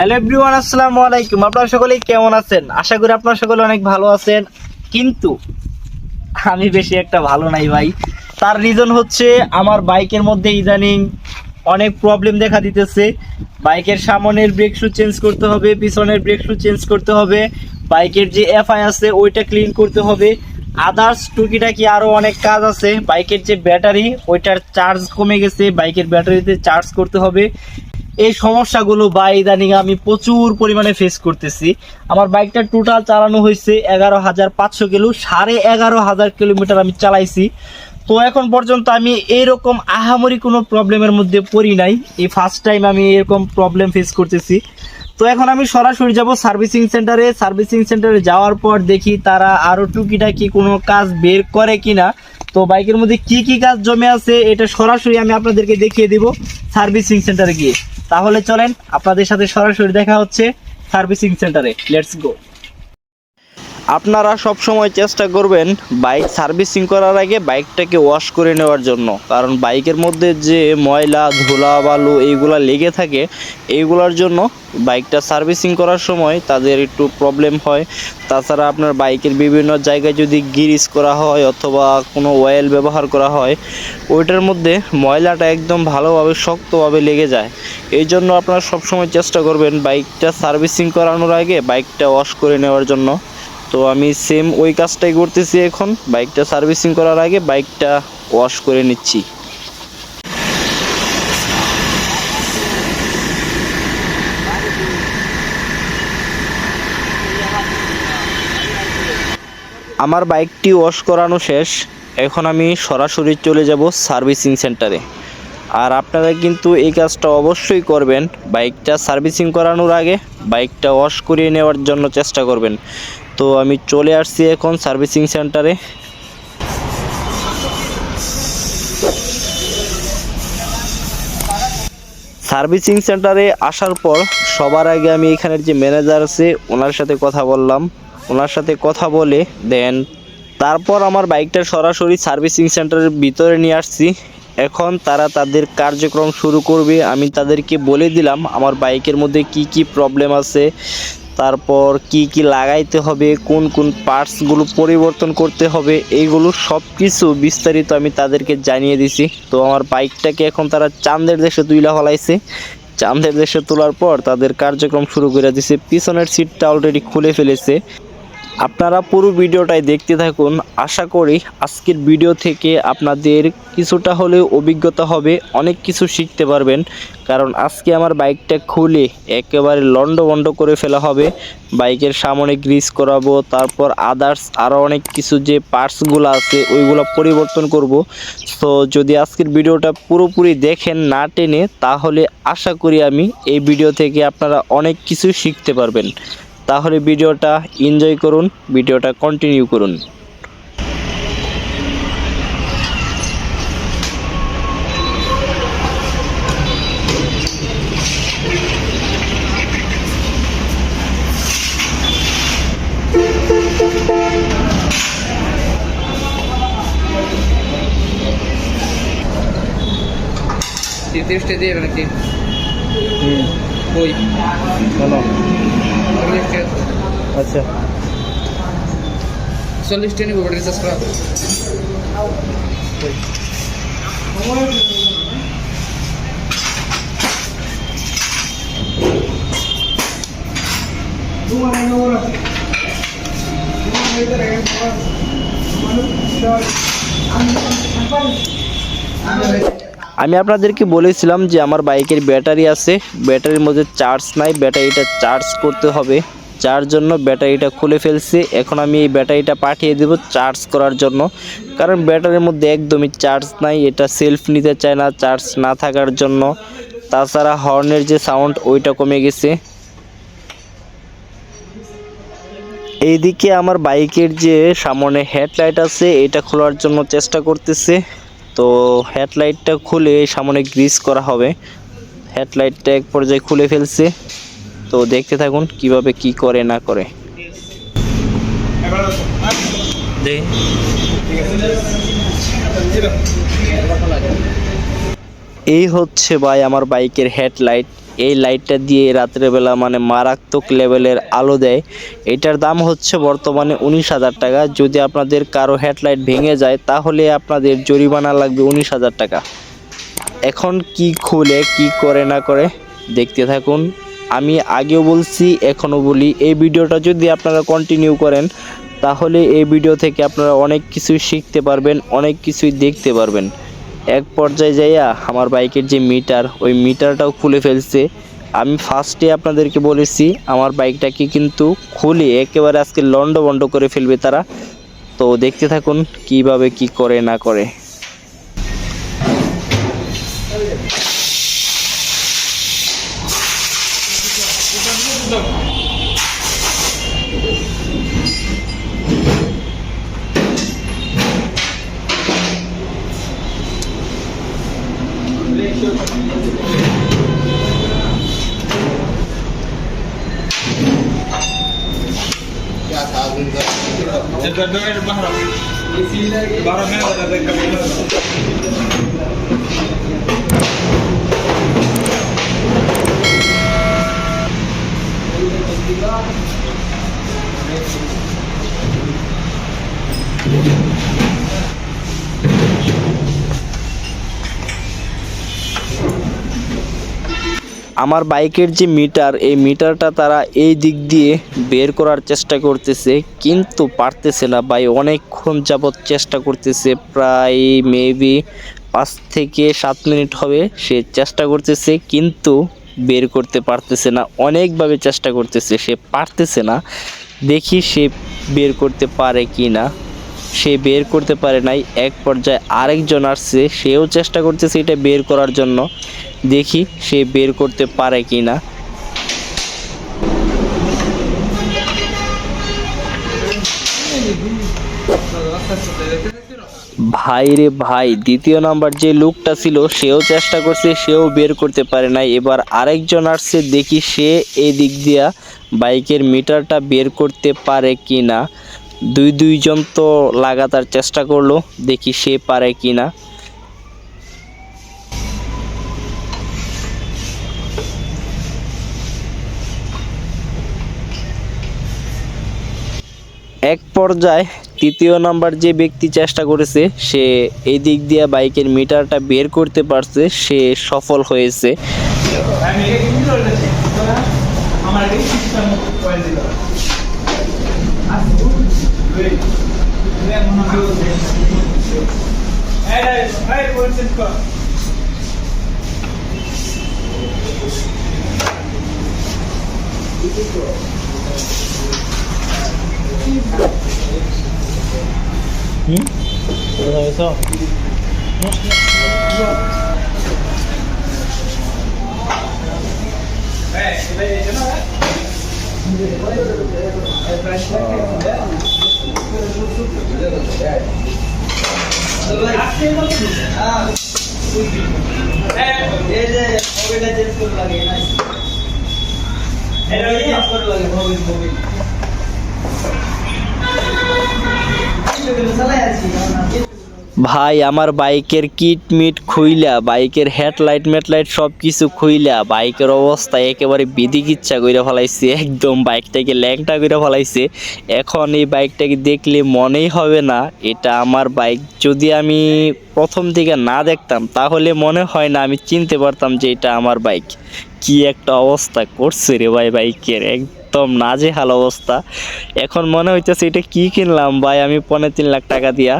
Hello everyone আসসালামু আলাইকুম। আপনারা সকলেই কেমন আছেন? আশা করি আপনারা সকলে অনেক ভালো আছেন। কিন্তু আমি বেশি একটা ভালো নাই ভাই। তার রিজন হচ্ছে আমার বাইকের মধ্যে ইদানিং অনেক প্রবলেম দেখা দিতেছে। বাইকের সামনের ব্রেক শু চেঞ্জ করতে হবে, পিছনের ব্রেক শু চেঞ্জ করতে হবে। বাইকের যে এফআই আছে, ওইটা ক্লিন করতে হবে। আদার্স টুকিটাকি আরও অনেক কাজ আছে। বাইকের যে ব্যাটারি ওইটার চার্জ কমে গেছে। বাইকের ব্যাটারিতে চার্জ করতে হবে। এই সমস্যাগুলো বা ইদানিং আমি প্রচুর পরিমাণে ফেস করতেছি। আমার বাইকটা টোটাল চালানো হয়েছে এগারো হাজার পাঁচশো কিলো, সাড়ে এগারো হাজার কিলোমিটার আমি চালাইছি। তো এখন পর্যন্ত আমি এইরকম আহামরি কোনো প্রবলেমের মধ্যে পড়ি নাই। এই ফার্স্ট টাইম আমি এরকম প্রবলেম ফেস করতেছি। তো এখন আমি সরাসরি যাব সার্ভিসিং সেন্টারে। সার্ভিসিং সেন্টারে যাওয়ার পর দেখি তারা আরও টুকিটাকি কোনো কাজ বের করে কিনা। তো বাইকের মধ্যে কি কি কাজ জমে আছে, এটা সরাসরি আমি আপনাদেরকে দেখিয়ে দিব সার্ভিসিং সেন্টারে গিয়ে। তাহলে চলেন, আপনাদের সাথে সরাসরি দেখা হচ্ছে সার্ভিসিং সেন্টারে। লেটস গো আপনারা সব সময় চেষ্টা করবেন বাইক সার্ভিসিং করার আগে বাইকটাকে ওয়াশ করে নেওয়ার জন্য। কারণ বাইকের মধ্যে যে ময়লা, ধুলা, বালু এইগুলা লেগে থাকে, এইগুলোর জন্য বাইকটা সার্ভিসিং করার সময় তাদের একটু প্রবলেম হয়। তাছাড়া আপনার বাইকের বিভিন্ন জায়গায় যদি গিরিস করা হয় অথবা কোনো অয়েল ব্যবহার করা হয়, ওইটার মধ্যে ময়লাটা একদম ভালোভাবে, শক্তভাবে লেগে যায়। এই জন্য আপনারা সবসময় চেষ্টা করবেন বাইকটা সার্ভিসিং করানোর আগে বাইকটা ওয়াশ করে নেওয়ার জন্য। তো আমি সেম ওই কাজটাই করতেছি এখন। বাইকটা সার্ভিসিং করার আগে বাইকটা ওয়াশ করে নিচ্ছি। আমার বাইকটি ওয়াশ করানো শেষ। এখন আমি সরাসরি চলে যাব সার্ভিসিং সেন্টারে আর আপনারা কিন্তু এই কাজটা অবশ্যই করবেন। বাইকটা সার্ভিসিং করানোর আগে বাইকটা ওয়াশ করিয়ে নেওয়ার জন্য চেষ্টা করবেন। তো আমি চলে আসছি এখন সার্ভিসিং সেন্টারে। সার্ভিসিং সেন্টারে আসার পর সবার আগে আমি এখানের যে ম্যানেজার আছে, ওনার সাথে কথা বললাম। ওনার সাথে কথা বলে দেন, তারপর আমার বাইকটা সরাসরি সার্ভিসিং সেন্টারের ভিতরে নিয়ে আসছি। এখন তারা তাদের কার্যক্রম শুরু করবে। আমি তাদেরকে বলে দিলাম আমার বাইকের মধ্যে কি কি প্রবলেম আছে। তারপর কি কি লাগাইতে হবে, কোন কোন পার্টসগুলো পরিবর্তন করতে হবে এইগুলো সব কিছু বিস্তারিত আমি তাদেরকে জানিয়ে দিছি। তো আমার বাইকটাকে এখন তারা চাঁদের দেশে তুইলা ফলাইছে। চাঁদের দেশে তোলার পর তাদের কার্যক্রম শুরু করে দিছে। পিছনের সিটটা অলরেডি খুলে ফেলেছে। আপনারা পুরো ভিডিওটাই দেখতে থাকুন। আশা করি আজকের ভিডিও থেকে আপনাদের কিছুটা হলেও অভিজ্ঞতা হবে, অনেক কিছু শিখতে পারবেন। কারণ আজকে আমার বাইকটা খুলে একেবারে লন্ডভন্ড করে ফেলা হবে। বাইকের সামনে গ্রিস করাবো, তারপর আদার্স আরও অনেক কিছু যে পার্টসগুলো আছে, ওইগুলো পরিবর্তন করব। তো যদি আজকের ভিডিওটা পুরোপুরি দেখেন না টেনে, তাহলে আশা করি আমি এই ভিডিও থেকে আপনারা অনেক কিছু শিখতে পারবেন। তাহলে ভিডিওটা এনজয় করুন ভিডিওটা কন্টিনিউ করুন। তেত্রিশটা দিয়ে নাকি ওই। বলো চল্লিশটা আচ্ছা। চল্লিশটা নিবো ব্যাটারি চার্জ করা আমি আপনাদেরকে বলেছিলাম যে আমার বাইকের ব্যাটারি আছে, ব্যাটারির মধ্যে চার্জ নাই, ব্যাটারিটা চার্জ করতে হবে। যার জন্য ব্যাটারিটা খুলে ফেলছি। এখন আমি এই ব্যাটারিটা পাঠিয়ে দেব চার্জ করার জন্য। কারণ ব্যাটারির মধ্যে একদমই চার্জ নাই, এটা সেলফ নিতে চায় না চার্জ না থাকার জন্য। তাছাড়া হর্নের যে সাউন্ড ওইটা কমে গেছে। এইদিকে আমার বাইকের যে সামনে হেডলাইট আছে, এটা খোলার জন্য চেষ্টা করতেছে। তো হেডলাইটটা খুলে সামনে গ্রিস করা হবে। হেডলাইটটা এক পর্যায়ে খুলে ফেলছে। তো দেখতে থাকুন কীভাবে কি করে না করে। এই হচ্ছে ভাই আমার বাইকের হেডলাইট। এই লাইটটা দিয়ে রাত্রেবেলা মানে মারাত্মক লেভেলের আলো দেয়। এটার দাম হচ্ছে বর্তমানে উনিশ হাজার টাকা। যদি আপনাদের কারও হেডলাইট ভেঙে যায়, তাহলে আপনাদের জরিমানা লাগবে উনিশ হাজার টাকা। এখন কি খুলে, কি করে, না করে, দেখতে থাকুন। আমি আগেও বলছি, এখনও বলি, এই ভিডিওটা যদি আপনারা কন্টিনিউ করেন, তাহলে এই ভিডিও থেকে আপনারা অনেক কিছুই শিখতে পারবেন, অনেক কিছুই দেখতে পারবেন। এক পর্যায়ে যাইয়া আমার বাইকের যে মিটার, ওই মিটারটাও খুলে ফেলছে। আমি ফার্স্টে আপনাদেরকে বলেছি, আমার বাইকটাকে কিন্তু খুলে একেবারে আজকে লন্ড বন্ড করে ফেলবে তারা। তো দেখতে থাকুন কীভাবে কি করে না করে। আমার বাইকের যে মিটার, এই মিটারটা তারা এই দিক দিয়ে বের করার চেষ্টা করতেছে, কিন্তু পারতেছে না ভাই। অনেকক্ষণ যাবৎ চেষ্টা করতেছে, প্রায় মেবি পাঁচ থেকে সাত মিনিট হবে সে চেষ্টা করতেছে, কিন্তু বের করতে পারতেছে না। অনেকভাবে চেষ্টা করতেছে, সে পারতেছে না। দেখি সে বের করতে পারে কি না। সে বের করতে পারে নাই। এক পর্যায়ে আরেকজন আসছে, সেও চেষ্টা করতেছে এটা বের করার জন্য। দেখি সে বের করতে পারে কি না ভাই রে ভাই, দ্বিতীয় নাম্বার যে লোকটা ছিল, সেও চেষ্টা করছে, সেও বের করতে পারে নাই। এবার আরেকজন আসছে, দেখি সে এই দিক দিয়া বাইকের মিটারটা বের করতে পারে কি না দুই দুইজন তো লাগাতার চেষ্টা করল, দেখি সে পারে কি না এক পর্যায়ে তৃতীয় নাম্বার যে ব্যক্তি চেষ্টা করেছে, সে এই দিক দিয়ে বাইকের মিটারটা বের করতে পারছে, সে সফল হয়েছে। হুম কোথায় গেছ এই যে মোবাইলটা চেঞ্জ করে লাগে না এটা চেঞ্জ করে লাগে মোবাইল মোবাইল ভাই, আমার বাইকের কিট মিট খুইলা, বাইকের হেডলাইট মেটলাইট সব কিছু খুইলা, বাইকের অবস্থা একেবারে বিধিকিচ্ছা করে ফেলাইছে, একদম বাইকটাকে ল্যাংটা করে ফেলাইছে। এখন এই বাইকটাকে দেখলে মনেই হবে না, এটা আমার বাইক। যদি আমি প্রথম থেকে না দেখতাম, তাহলে মনে হয় না আমি চিনতে পারতাম যে এটা আমার বাইক। কি একটা অবস্থা করছে রে ভাই বাইকের একদম নাজেহাল অবস্থা। এখন মনে হইতেছে এটা কি কিনলাম? ভাই, আমি পনেরো তিন লাখ টাকা দিয়া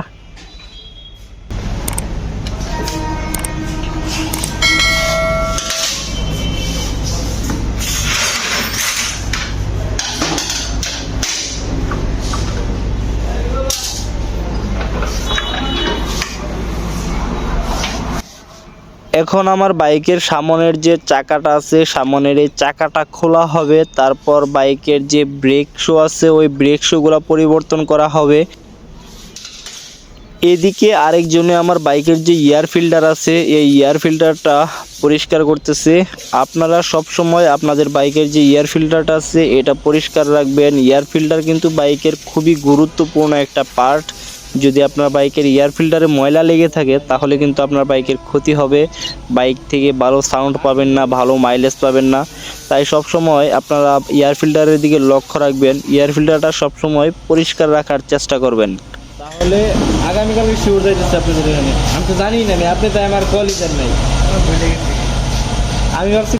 এখন আমার বাইকের সামনের যে চাকাটা আছে, সামনের এই চাকাটা খোলা হবে, তারপর বাইকের যে ব্রেক শো আছে, ওই ব্রেক শোগুলো পরিবর্তন করা হবে। এদিকে আরেকজনে আমার বাইকের যে এয়ার ফিল্টার আছে, এই এয়ার ফিল্টারটা পরিষ্কার করতেছে। আপনারা সব সময় আপনাদের বাইকের যে এয়ার ফিল্টারটা আছে, এটা পরিষ্কার রাখবেন। এয়ার ফিল্টার কিন্তু বাইকের খুবই গুরুত্বপূর্ণ একটা পার্ট যদি আপনার বাইকের এয়ার ফিল্টারে ময়লা লেগে থাকে তাহলে কিন্তু আপনার বাইকের ক্ষতি হবে। বাইক থেকে ভালো সাউন্ড পাবেন না ভালো মাইলেজ পাবেন না। তাই সব সময় আপনারা এয়ার ফিল্টারের দিকে লক্ষ্য রাখবেন। এয়ার ফিল্টারটা সবসময় পরিষ্কার রাখার চেষ্টা করবেন। তাহলে আগামীকাল শিওর যাইতেছে আপনাদের এখানে? আমি তো জানি না আপনি তাই আমার কলই দেন নাই। আমি ভাবছি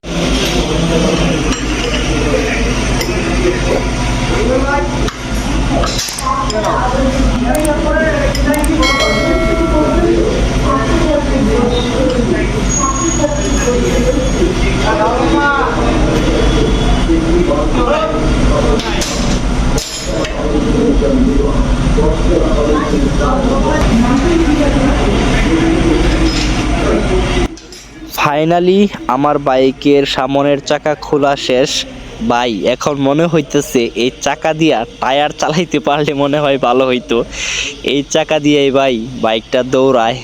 ফাইনালি আমার বাইকের সামনের চাকা খোলা শেষ। ভাই, এখন মনে হইতেছে এই চাকা দিয়া টায়ার চালাইতে পারলে মনে হয় ভালো হইতো। এই চাকা দিয়েই ভাই বাইকটা দৌড়ায়।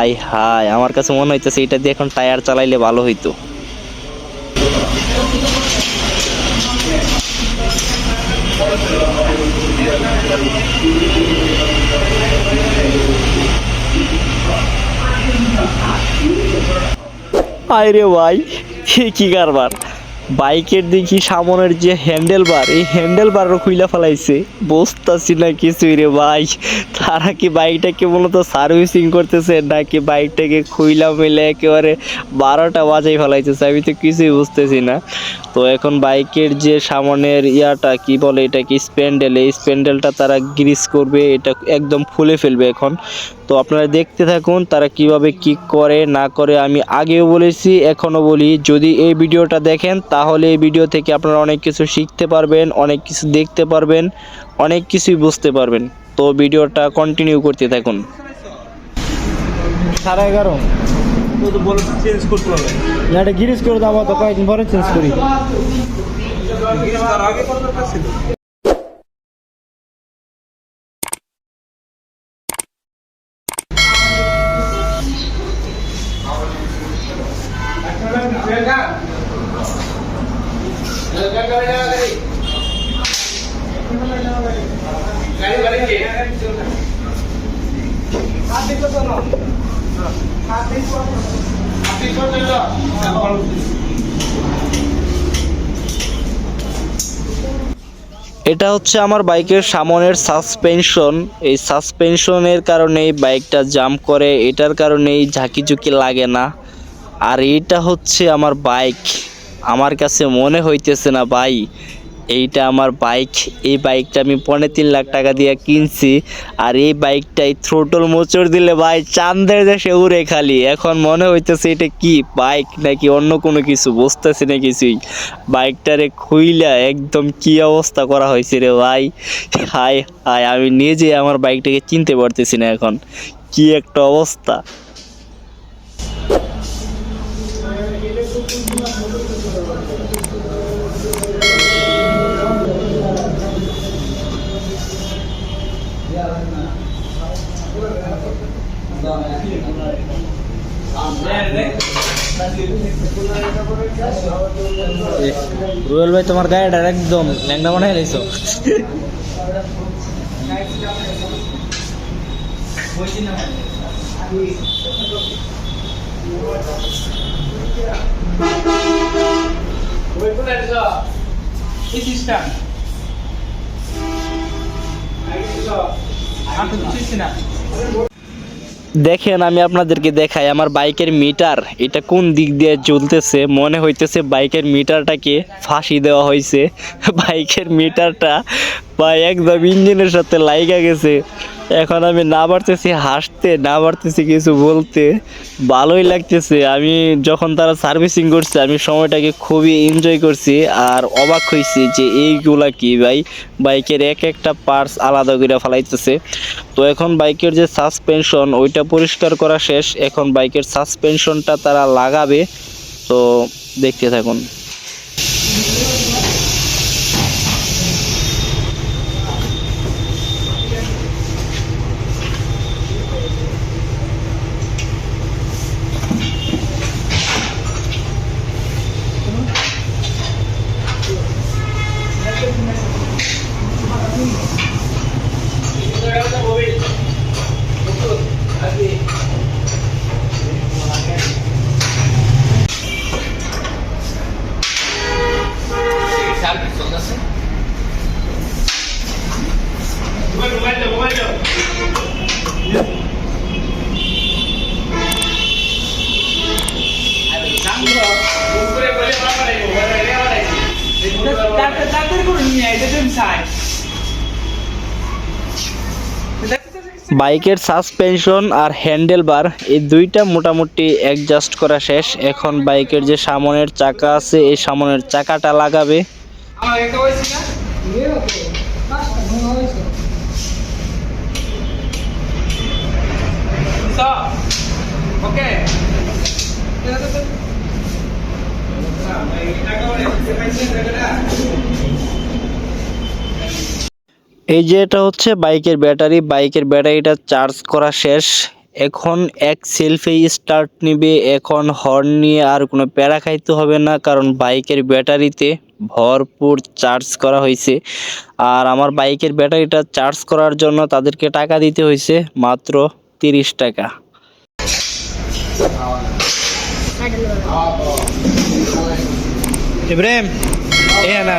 আই হাই আমার কাছে মনে হইতেছে এটা দিয়ে এখন টায়ার চালাইলে ভালো হইতো। আরে ভাই, এ কি কারবার? বাইকের দেখি সামনের যে হ্যান্ডেল বার এই হ্যান্ডেল বারও খুইলা ফেলাইছে। বুঝতেছি না কিছুই রে ভাই। তারা কি বাইকটাকে মূলত সার্ভিসিং করতেছে, নাকি বাইকটাকে খুইলা মিলে একেবারে বারোটা বাজাই ফেলাইতেছে? আমি তো কিছুই বুঝতেছি না। তো এখন বাইকের যে সামনের ইয়াটা, কি বলে এটা কি স্প্যান্ডেল এই স্প্যান্ডেলটা তারা গ্রিস করবে, এটা একদম ফুলে ফেলবে এখন। তো আপনারা দেখতে থাকুন, তারা কীভাবে কি করে, না করে, আমি আগেও বলেছি, এখনও বলি। যদি এই ভিডিওটা দেখেন তাহলে এই ভিডিও থেকে আপনারা অনেক কিছু শিখতে পারবেন অনেক কিছু দেখতে পারবেন অনেক কিছুই বুঝতে পারবেন। তো ভিডিওটা কন্টিনিউ করতে থাকুন। সাড়ে এগারো। চেঞ্জ করতে হবে। না এটা গিরিজ করে দাও তো কয়েকদিন পরে চেঞ্জ করি। এটা হচ্ছে আমার বাইকের সামনের সাসপেনশন এই সাসপেনশনের কারণেই বাইকটা জাম করে, এটার কারণেই ঝাঁকি ঝুঁকি লাগে না। আর এটা হচ্ছে আমার বাইক আমার কাছে মনে হইতেছে না, ভাই এইটা আমার বাইক এই বাইকটা আমি পনেরো তিন লাখ টাকা দিয়ে কিনছি। আর এই বাইকটাই থ্রোটল মোচড় দিলে ভাই চান্দের দেশে উড়ে খালি। এখন মনে হইতেছে এটা কি বাইক নাকি অন্য কোনো কিছু? বুঝতেছি না কিছুই। বাইকটারে খুইলা একদম কি অবস্থা করা হয়েছে রে ভাই? হাই হাই আমি নিজে আমার বাইকটাকে চিনতে পারতেছি না এখন। কি একটা অবস্থা। রুয়েল ভাই তোমার গাড়িটা একদম ল্যাংটা বানাই রয়েছো দেখেন, আমি আপনাদেরকে দেখাই, আমার বাইকের মিটার, এটা কোন দিক দিয়ে চলতেছে মনে হইতেছে বাইকের মিটারটাকে ফাঁসি দেওয়া হয়েছে বাইকের মিটারটা বা একদম ইঞ্জিনের সাথে লাইগা গেছে। এখন আমি না পারতেছি হাসতে, না পারতেছি কিছু বলতে। ভালোই লাগতেছে। আমি যখন তারা সার্ভিসিং করছে, আমি সময়টাকে খুবই এনজয় করছি আর অবাক হয়েছি যে এইগুলা কি ভাই? বাইকের এক একটা পার্টস আলাদা করে ফেলাইতেছে। তো এখন বাইকের যে সাসপেনশন ওইটা পরিষ্কার করা শেষ। এখন বাইকের সাসপেনশনটা তারা লাগাবে। তো দেখতে থাকুন। বাইকের সাসপেনশন আর হ্যান্ডেল বার এই দুইটা মোটামুটি অ্যাডজাস্ট করা শেষ। এখন বাইকের যে সামনের চাকা আছে এই সামনের চাকাটা লাগাবে। এই যে এটা হচ্ছে বাইকের ব্যাটারি, বাইকের ব্যাটারিটা চার্জ করা শেষ। এখন এক সেলফে স্টার্ট নিবে, এখন হর্ন নিয়ে আর কোনো প্যারা খাইতে হবে না, কারণ বাইকের ব্যাটারিতে ভরপুর চার্জ করা হয়েছে আর আমার বাইকের ব্যাটারিটা চার্জ করার জন্য তাদেরকে টাকা দিতে হয়েছে মাত্র তিরিশ টাকা। এ না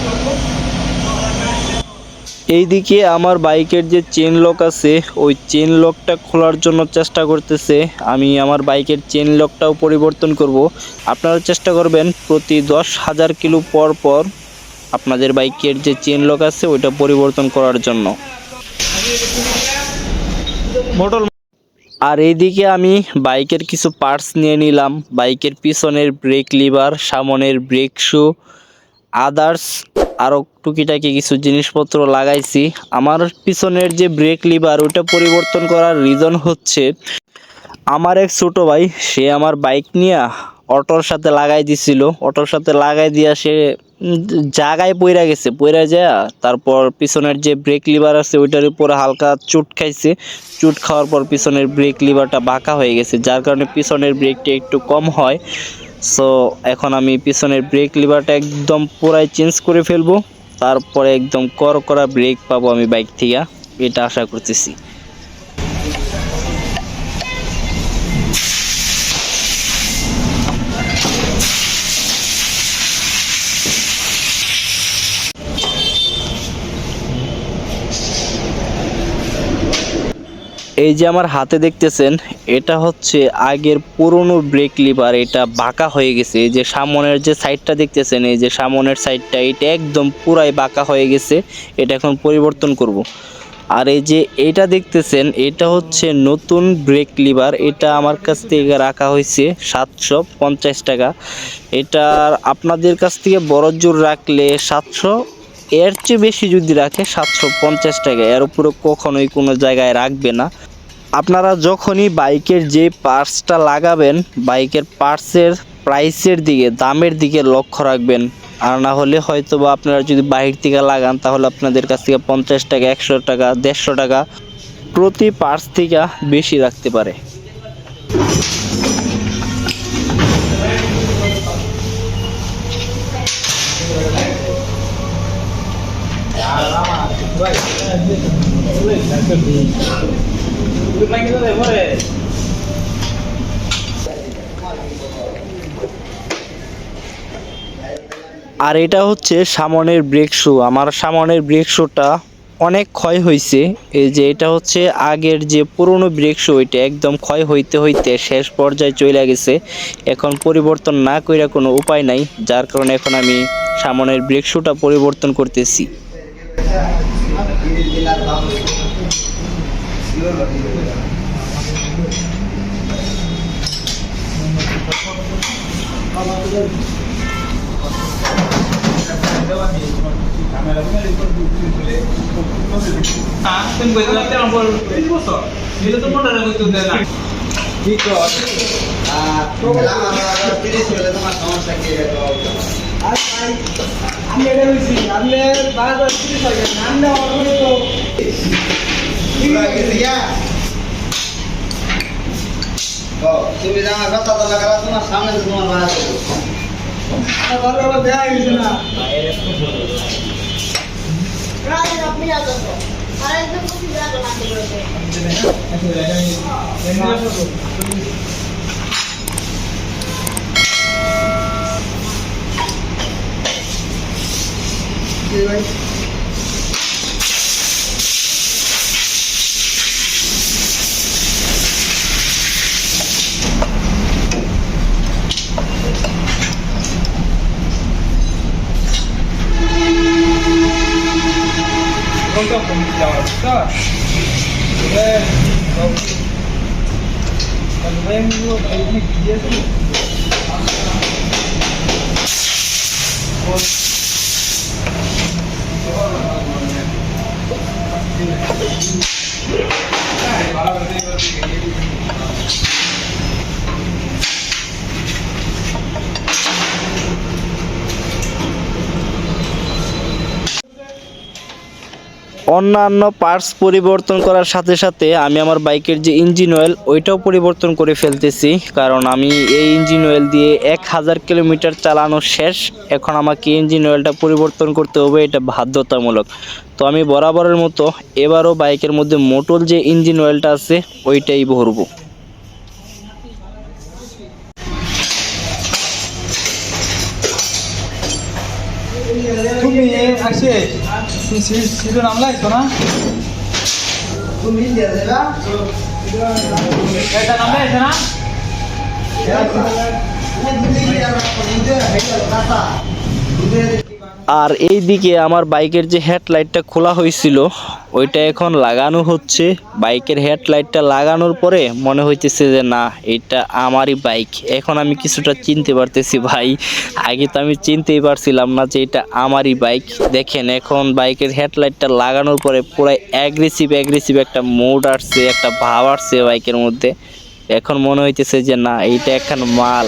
এইদিকে আমার বাইকের যে চেন লক আছে ওই চেন লকটা খোলার জন্য চেষ্টা করতেছে। আমি আমার বাইকের চেন লকটাও পরিবর্তন করব। আপনারা চেষ্টা করবেন প্রতি দশ হাজার কিলো পর পর আপনাদের বাইকের যে চেন লক আছে ওইটা পরিবর্তন করার জন্য। মোটর আর এইদিকে আমি বাইকের কিছু পার্টস নিয়ে নিলাম। বাইকের পিছনের ব্রেক লিভার সামনের ব্রেক শু আদার্স আরও টুকিটাকি কিছু জিনিসপত্র লাগাইছি। আমার পিছনের যে ব্রেক লিভার ওটা পরিবর্তন করার রিজন হচ্ছে, আমার এক ছোটো ভাই, সে আমার বাইক নিয়ে অটোর সাথে লাগাই দিছিল। অটোর সাথে লাগাই দিয়া সে জায়গায় পইরা গেছে। পইরা যায়, তারপর পিছনের যে ব্রেক লিভার আছে, ওইটার উপরে হালকা চুট খাইছে। চুট খাওয়ার পর পিছনের ব্রেক লিভারটা বাঁকা হয়ে গেছে। যার কারণে পিছনের ব্রেকটা একটু কম হয়। সো এখন আমি পিছনের ব্রেক লিভারটা একদম পুরাই চেঞ্জ করে ফেলব। তারপরে একদম কর করা ব্রেক পাবো আমি বাইক থেকে। এটা আশা করতেছি। এই যে আমার হাতে দেখতেছেন, এটা হচ্ছে আগের পুরনো ব্রেক লিভার এটা বাঁকা হয়ে গেছে। এই যে সামনের যে সাইডটা দেখতেছেন, এই যে সামনের সাইডটা এটা একদম পুরাই বাঁকা হয়ে গেছে। এটা এখন পরিবর্তন করব। আর এই যে এটা দেখতেছেন, এটা হচ্ছে নতুন ব্রেক লিভার এটা আমার কাছ থেকে রাখা হয়েছে সাতশো পঞ্চাশ টাকা। এটা আপনাদের কাছ থেকে বড় জোর রাখলে সাতশো, এর চেয়ে বেশি যদি রাখে সাতশো পঞ্চাশ টাকা। এর উপরে কখনোই কোনো জায়গায় রাখবে না। আপনারা যখনই বাইকের যে পার্টসটা লাগাবেন, বাইকের পার্টসের প্রাইসের দিকে, দামের দিকে লক্ষ্য রাখবেন। আর না হলে হয়তো বা আপনারা যদি বাইরে থেকে লাগান, তাহলে আপনাদের কাছ থেকে পঞ্চাশ টাকা, একশো টাকা, দেড়শো টাকা প্রতি পার্টস থেকে বেশি রাখতে পারে। আর এটা হচ্ছে সামনের ব্রেক শু আমার সামনের ব্রেক শুটা অনেক ক্ষয় হয়েছে এই যে এটা হচ্ছে আগের যে পুরনো ব্রেক শু ওইটা একদম ক্ষয় হইতে হইতে শেষ পর্যায়ে চলে গেছে। এখন পরিবর্তন না কইরা কোনো উপায় নাই, যার কারণে এখন আমি সামনের ব্রেক শুটা পরিবর্তন করতেছি। আমি এটা বলছি আপনি বারবার তিরিশ দেওয়া মানে তুমি জানা কথা তো লাগা রাখো না সামনে তোমার মারা ভালো দেয়া গেছে না। আপনি আসো আর একদম কিছু যাব না Thank you. যাবেন আরেকজন বসে যাবেন আপনি ভাই কোনটা ফোন যাওয়ার বুঝছ অন্যান্য পার্টস পরিবর্তন করার সাথে সাথে আমি আমার বাইকের যে ইঞ্জিন অয়েল ওইটাও পরিবর্তন করে ফেলতেছি। কারণ আমি এই ইঞ্জিন অয়েল দিয়ে এক হাজার কিলোমিটার চালানো শেষ। এখন আমাকে ইঞ্জিন অয়েলটা পরিবর্তন করতে হবে, এটা বাধ্যতামূলক। তো আমি বরাবরের মতো এবারও বাইকের মধ্যে মোটর যে ইঞ্জিন অয়েলটা আছে, ওইটাই ভরবো। আসে তুমি সিজন আমলাইছো না? তুমি এটা নামলাইছে না? দুধে আর এই দিকে আমার বাইকের যে হেডলাইটটা খোলা হয়েছিল, ওইটা এখন লাগানো হচ্ছে। বাইকের হেডলাইটটা লাগানোর পরে মনে হইতেছে যে, না, এটা আমারই বাইক। এখন আমি কিছুটা চিনতে পারতেছি, ভাই। আগে তো আমি চিনতেই পারছিলাম না যে এটা আমারই বাইক। দেখেন, এখন বাইকের হেডলাইটটা লাগানোর পরে পুরো অ্যাগ্রেসিভ অ্যাগ্রেসিভ একটা মুড আসছে, একটা ভাব আসছে বাইকের মধ্যে। এখন মনে হইতেছে যে, না এইটা এখন মাল।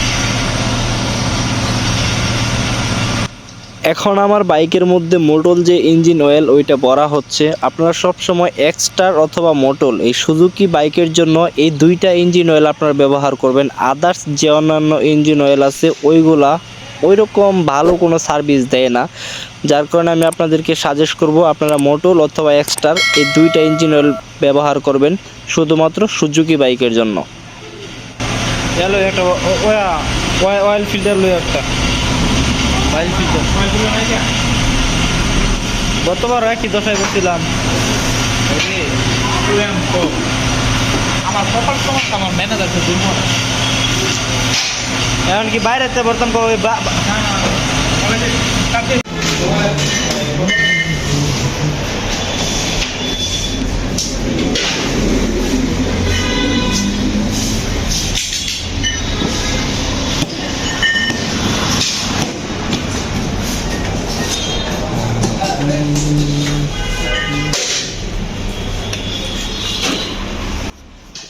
এখন আমার বাইকের মধ্যে মোটল যে ইঞ্জিন অয়েল, ওইটা ভরা হচ্ছে। আপনারা সব সময় এক্সটার অথবা মোটল, এই সুজুকি বাইকের জন্য এই দুইটা ইঞ্জিন অয়েল আপনারা ব্যবহার করবেন। আদার্স যে অন্যান্য ইঞ্জিন অয়েল আছে, ওইগুলা ওই রকম ভালো কোনো সার্ভিস দেয় না। যার কারণে আমি আপনাদেরকে সাজেস্ট করব, আপনারা মোটল অথবা এক্সটার এই দুইটা ইঞ্জিন অয়েল ব্যবহার করবেন, শুধুমাত্র সুজুকি বাইকের জন্য। অয়েল ফিল্টার লই একটা অয়েল ফিল্টার অয়েল ফিল্টার নাই কেন গতবার একই দশায় বসছিলাম আমার সমস্যা ম্যানেজার এমনকি বাইরে বর্তমান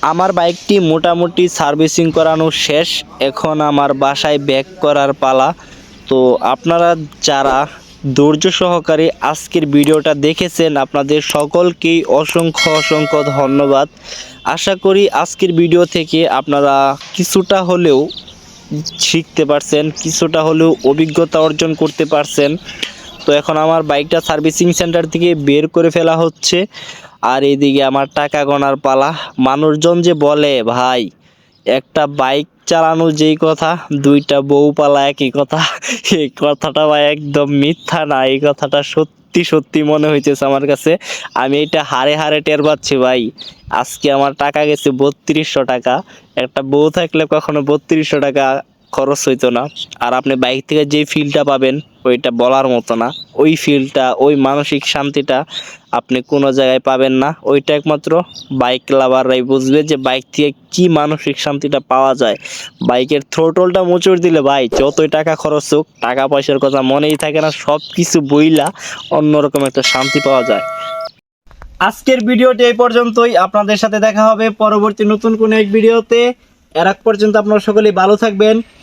আমার বাইকটি মোটামুটি সার্ভিসিং করানো শেষ, এখন আমার বাসায় ব্যাক করার পালা। তো আপনারা যারা ধৈর্য সহকারে আজকের ভিডিওটা দেখেছেন, আপনাদের সকলকেই অসংখ্য অসংখ্য ধন্যবাদ। আশা করি আজকের ভিডিও থেকে আপনারা কিছুটা হলেও শিখতে পারছেন, কিছুটা হলেও অভিজ্ঞতা অর্জন করতে পারছেন। তো এখন আমার বাইকটা সার্ভিসিং সেন্টার থেকে বের করে ফেলা হচ্ছে। আর এদিকে আমার টাকা গোনার পালা। মানুষজন যে বলে, ভাই, একটা বাইক চালানো যেই কথা, দুইটা বউ পালা একই কথা। এই কথাটা ভাই একদম মিথ্যা না। এই কথাটা সত্যি সত্যি মনে হইতেছে আমার কাছে। আমি এটা হারে হারে টের পাচ্ছি ভাই। আজকে আমার টাকা গেছে বত্রিশশো টাকা। একটা বউ থাকলে কখনো বত্রিশশো টাকা খরচ হইতো না। আর আপনি বাইক থেকে যে ফিলটা পাবেন, ওইটা বলার মতো না। ওই ফিলটা ওই মানসিক শান্তিটা আপনি কোনো জায়গায় পাবেন না। ওইটা একমাত্র বাইক লাভাররাই বুঝবে যে বাইক থেকে কি মানসিক শান্তিটা পাওয়া যায়। বাইকের থ্রোটলটা মোচড় দিলে ভাই, যতই টাকা খরচ হোক, টাকা পয়সার কথা মনেই থাকে না সব কিছু বইলা অন্যরকম একটা শান্তি পাওয়া যায়। আজকের ভিডিওটি এই পর্যন্তই। আপনাদের সাথে দেখা হবে পরবর্তী নতুন কোনো এক ভিডিওতে। এর পর্যন্ত আপনারা সকলেই ভালো থাকবেন।